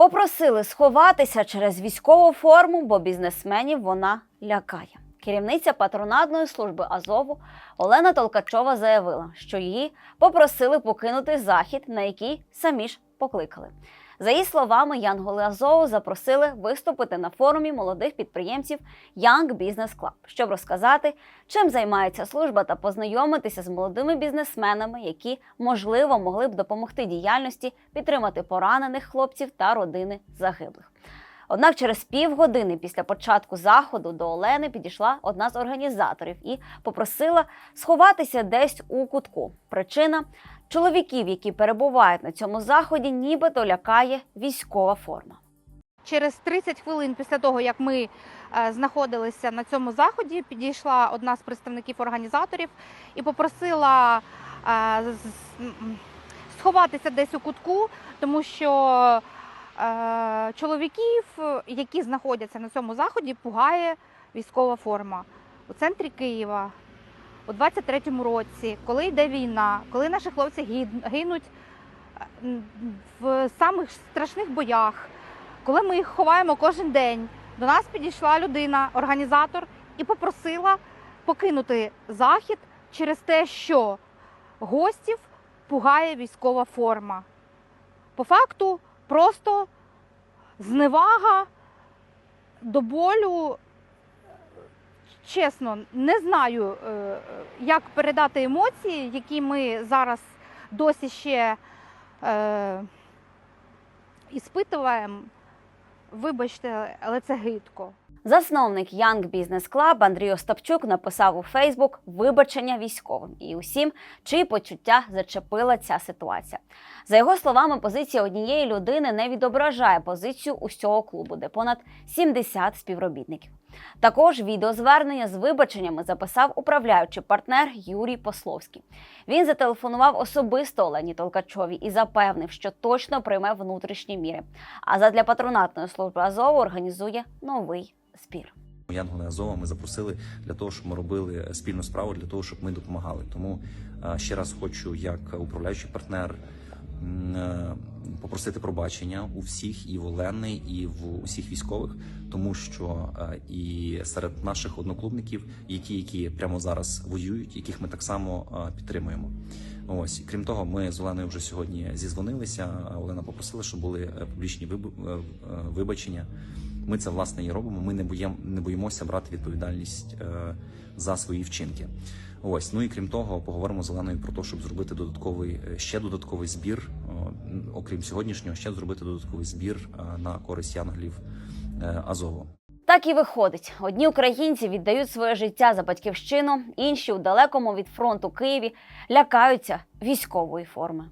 Попросили сховатися через військову форму, бо бізнесменів вона лякає. Керівниця патронатної служби Азову Олена Толкачова заявила, що її попросили покинути захід, на який самі ж покликали. За її словами, Янголи Азову запросили виступити на форумі молодих підприємців Young Business Club, щоб розказати, чим займається служба та познайомитися з молодими бізнесменами, які можливо могли б допомогти діяльності підтримати поранених хлопців та родини загиблих. Однак через півгодини після початку заходу до Олени підійшла одна з організаторів і попросила сховатися десь у кутку. Причина чоловіків, які перебувають на цьому заході, нібито лякає військова форма. Через 30 хвилин після того, як ми е, знаходилися на цьому заході, підійшла одна з представників організаторів і попросила е, сховатися десь у кутку, тому що чоловіків, е, які знаходяться на цьому заході, пугає військова форма у центрі Києва. У 23-му році, коли йде війна, коли наші хлопці гинуть е, в самих страшних боях, коли ми їх ховаємо кожен день, до нас підійшла людина, організатор, і попросила покинути захід через те, що гостів пугає військова форма. По факту просто зневага до болю. Чесно, не знаю, е, як передати емоції, які ми зараз досі ще е, іспитуємо. Вибачте, але це гидко. Засновник Young Business Club Андрій Остапчук написав у Фейсбук вибачення військовим і усім, чиї почуття зачепила ця ситуація. За його словами, позиція однієї людини не відображає позицію усього клубу, де понад 70 співробітників. Також відеозвернення з вибаченнями записав управляючий партнер Юрій Пословський. Він зателефонував особисто Олені Толкачові і запевнив, що точно прийме внутрішні міри. А задля патронатної служби Азову організує новий збір. Янголи Азова ми запросили для того, щоб ми робили спільну справу, для того, щоб ми допомагали. Тому ще раз хочу, як управляючий партнер, е, попросити пробачення у всіх і в Олени, і в усіх військових, тому що і серед наших одноклубників ті, які прямо зараз воюють, яких ми так само підтримуємо. Ось крім того, ми з Оленою вже сьогодні зізвонилися. Олена попросила, щоб були е, публічні е, вибачення. Ми це власне і робимо. Ми не боїм, не боїмося брати відповідальність е, за свої вчинки. Ось ну і крім того, поговоримо з Оленою про те, щоб зробити додатковий е, ще додатковий збір, окрім сьогоднішнього, ще зробити додатковий збір е, на користь янголів е, Азову. Так і виходить: одні українці віддають своє життя за батьківщину, інші у далекому від фронту Києві лякаються військової форми.